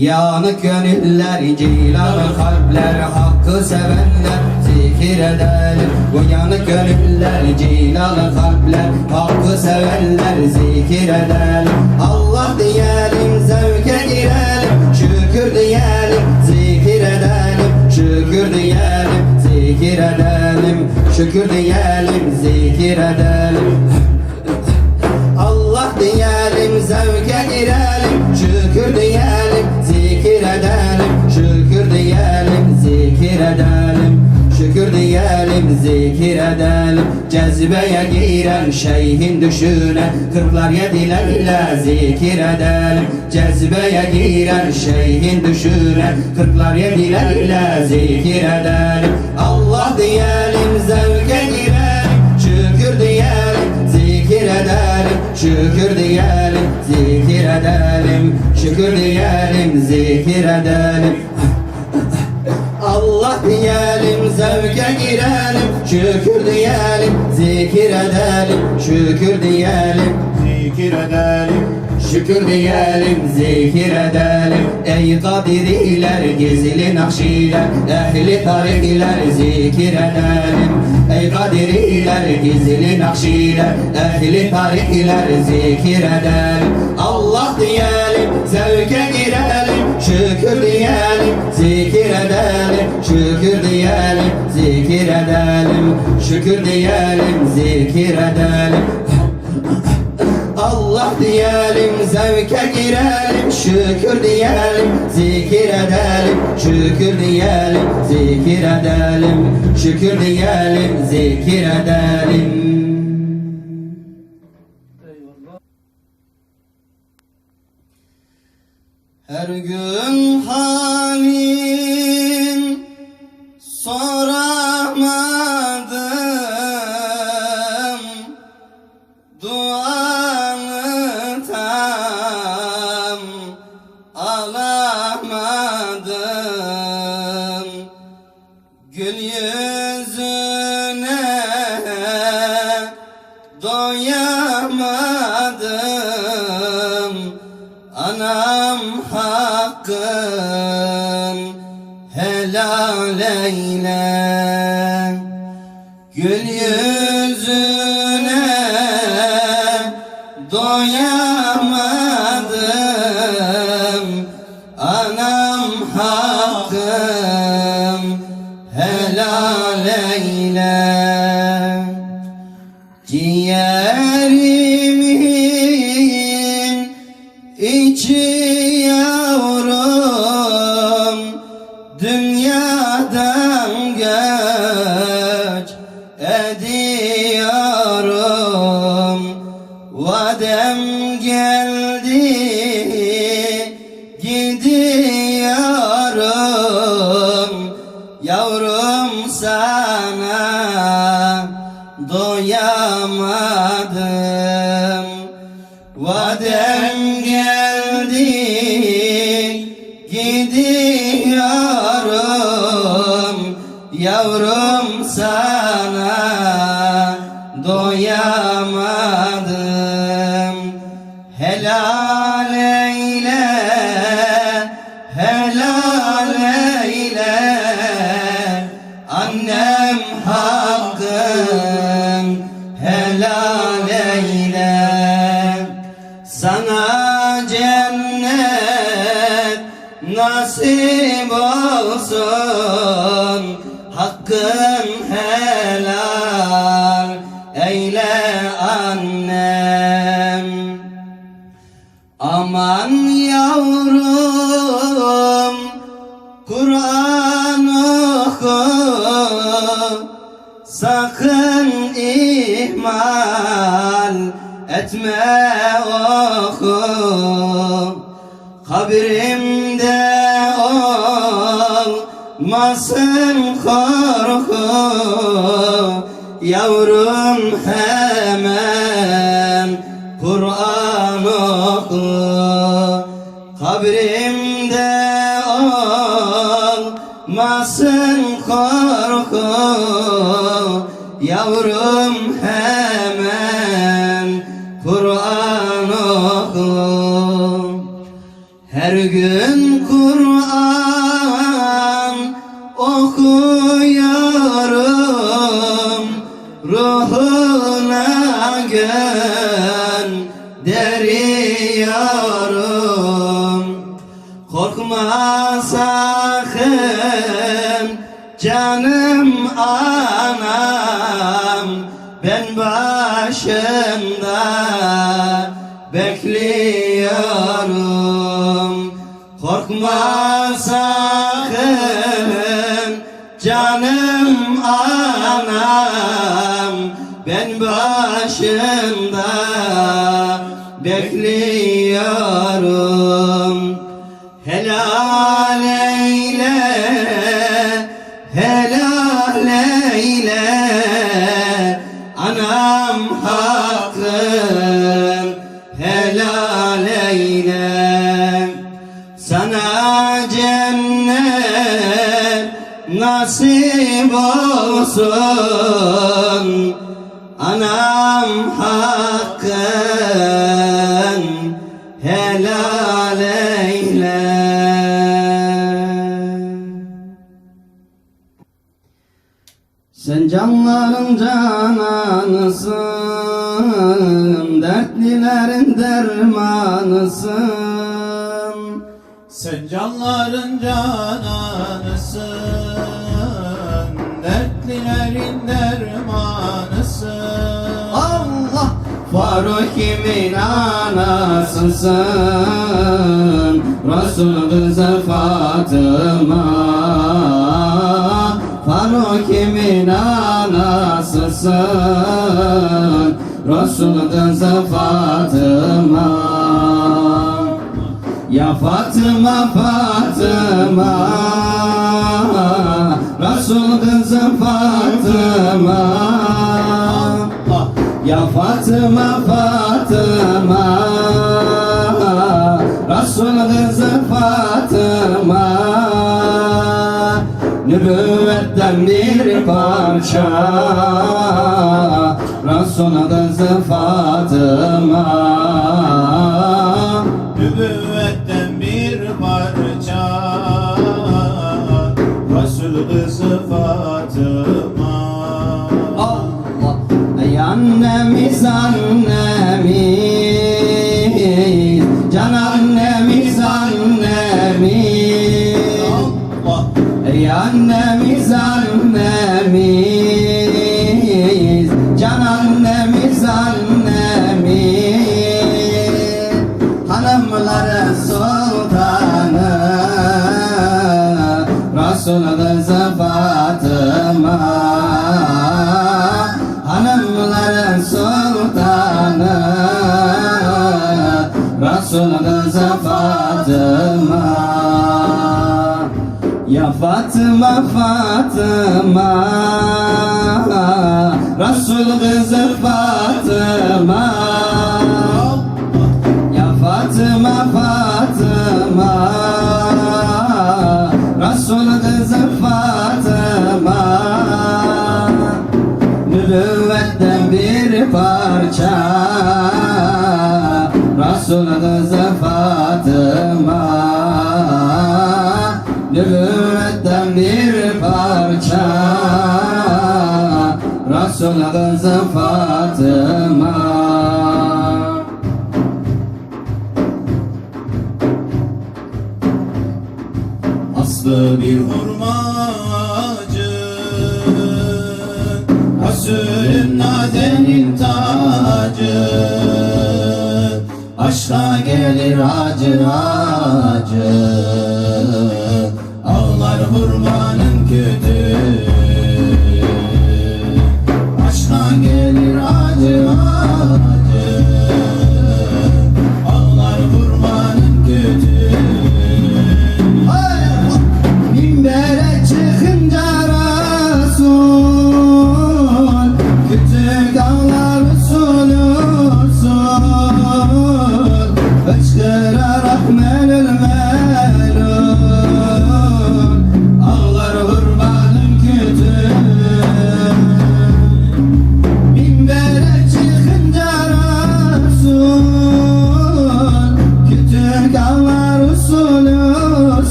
Yanık gönüller, cilalı kalpler Hakkı sevenler zikir edelim Bu yanık gönüller, cilalı kalpler Hakkı sevenler zikir edelim Allah diyelim, zevke girelim Şükür diyelim, zikir edelim. Şükür diyelim, zikir edelim. Şükür diyelim, zikir edelim. Allah diyelim, zevke girelim Şükür diyelim, Şükür diyelim, zikir edelim Cezbeye giren şeyhin düşüne Kırklar yedilerle zikir edelim Cezbeye giren şeyhin düşüne Kırklar yedilerle zikir edelim Allah diyelim, zevke girelim Şükür diyelim, zikir edelim Şükür diyelim, zikir edelim Şükür diyelim, zikir edelim Allah diyelim, zevke girelim Şükür diyelim, zikir edelim Şükür diyelim, zikir edelim. Şükür diyelim, zikir edelim. Ey kadiriler, gizli nakşiler Ehli tarikler, zikir edelim. Ey kadiriler, gizli nakşiler Ehli tarikler, zikir edelim. Allah diyelim, zevke Şükür diyelim, zikir edelim. Şükür diyelim, zikir edelim. Şükür diyelim, zikir edelim. Allah diyelim, zevke girelim, şükür diyelim, zikir edelim, şükür diyelim, zikir edelim, şükür diyelim, zikir edelim. Her gün halin Anam hakkın helal eyle. Gül yüzüne doyamadım Hadi nasip olsun Hakkın helal eyle annem. Aman yavrum Kur'an oku Sakın ihmal etme oku. Kabrimde olmasın korku Yavrum hemen Kur'an oku. Kabrimde olmasın korku Yavrum hemen Kur'an oku. Her gün Kur'an anam Ben başında bekliyorum. Korkma sakın canım anam Ben başında bekliyorum nasip olsun. Anam hakkın helal eyle. Sen canların cananısın Dertlilerin dermanısın. Sen canların cananısın Dertlilerin dermanısın Allah! Faruk'imin anasısın. Resul kızı Fatıma Faruk'imin anasısın. Resul Fatıma Ya Fatıma Fatıma Resul kızı Fatıma. Ya Fatıma Fatıma. Resul kızı Fatıma. Nübüvvetten bir parça. Resul kızı Fatıma Fatıma Fatıma Resul kızı Fatıma. Ya Fatıma Fatıma Resul kızı Fatıma. Nübüvvetten bir parça Resul kızı Fatıma Kızı Fatıma Aslı bir hurmacı. Resulün nazenin tacı. Aşka gelir acı acı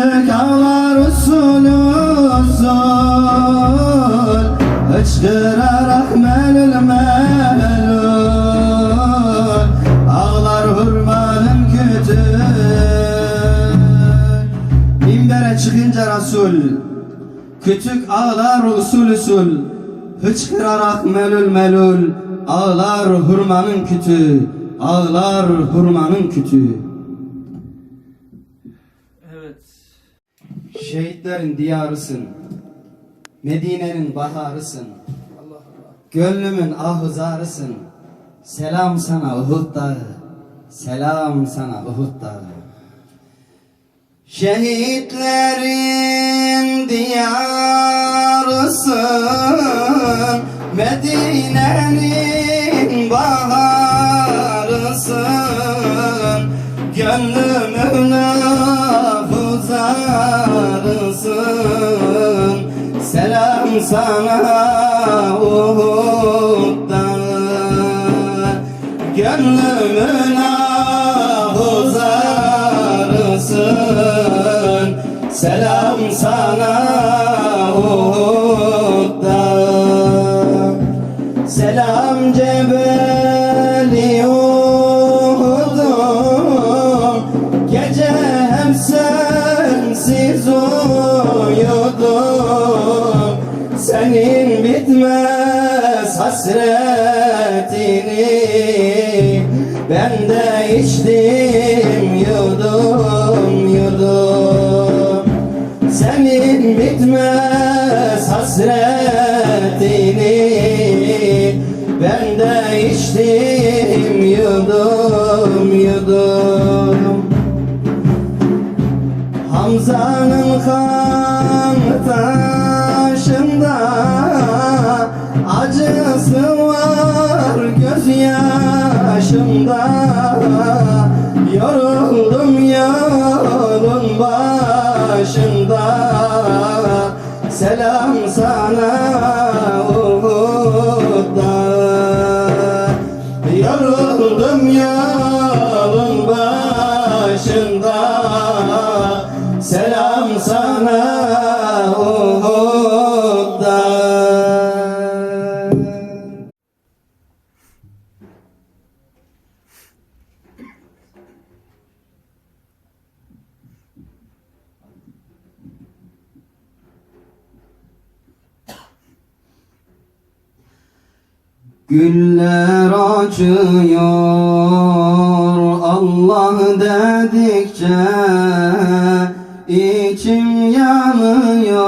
Kütük ağlar usul usul Hıçkırarak melul melul Ağlar hurmanın kütük Minbere çıkınca Resul Kütük ağlar usul usul. Hıçkırarak melul melul Ağlar hurmanın kütü. Ağlar hurmanın kütü Şehitlerin diyarısın. Medine'nin baharısın. Gönlümün ahuzarısın Selam sana Uhud dağı. Selam sana Uhud dağı. Şehitlerin diyarısın. Medine'nin baharısın sana Uhud dağı Gönlümün ahuzarısın. Selam sana Uhud hasretini Ben de içtim yudum yudum. Hamza'nın kan taşında Acısı var gözyaşımda Yoruldum yolun başında başında Selam Güller açıyor Allah dedikçe içim yanıyor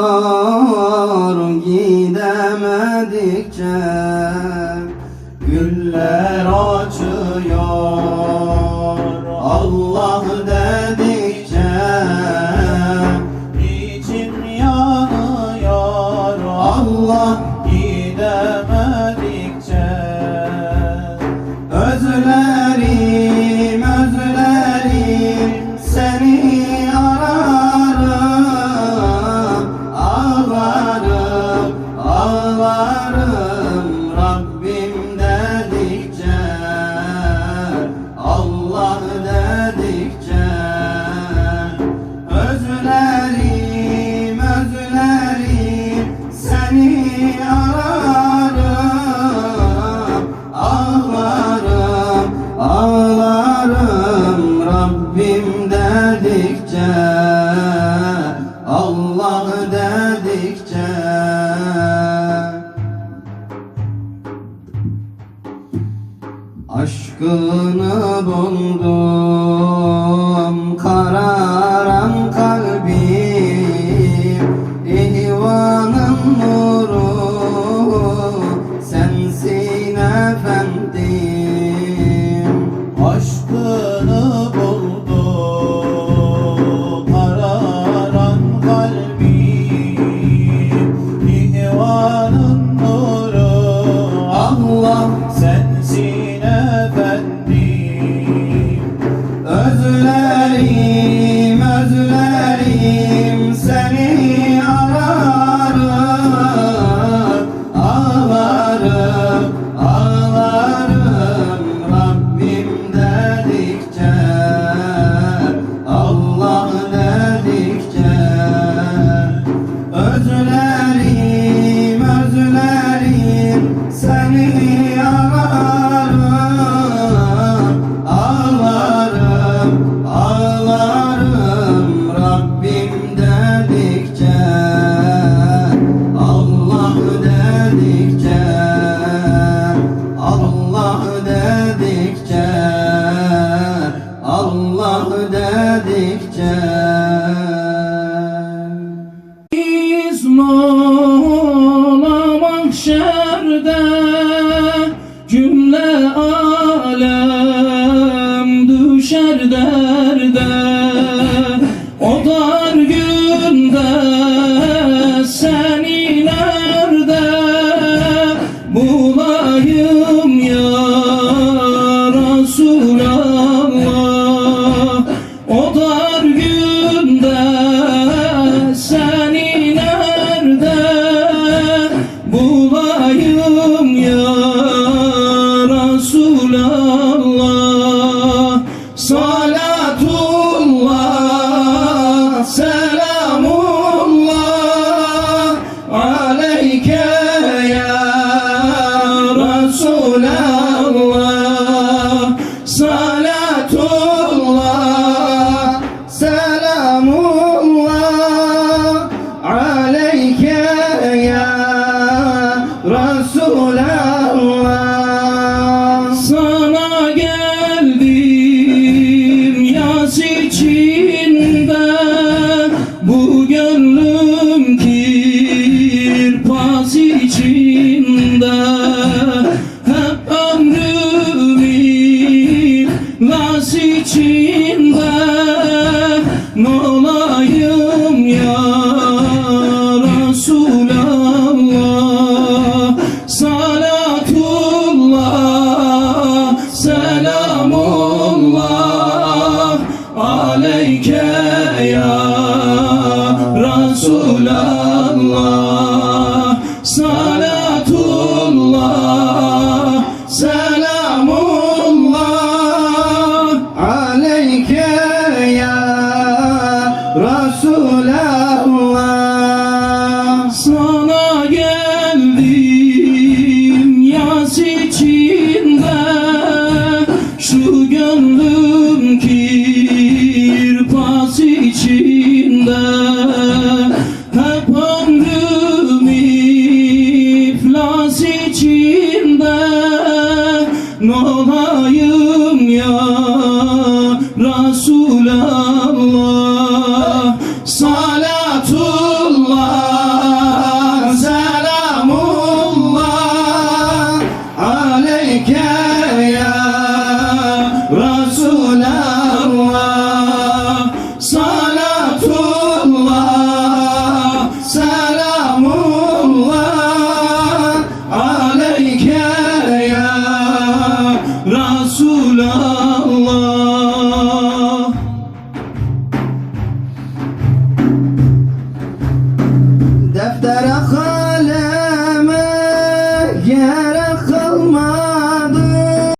more.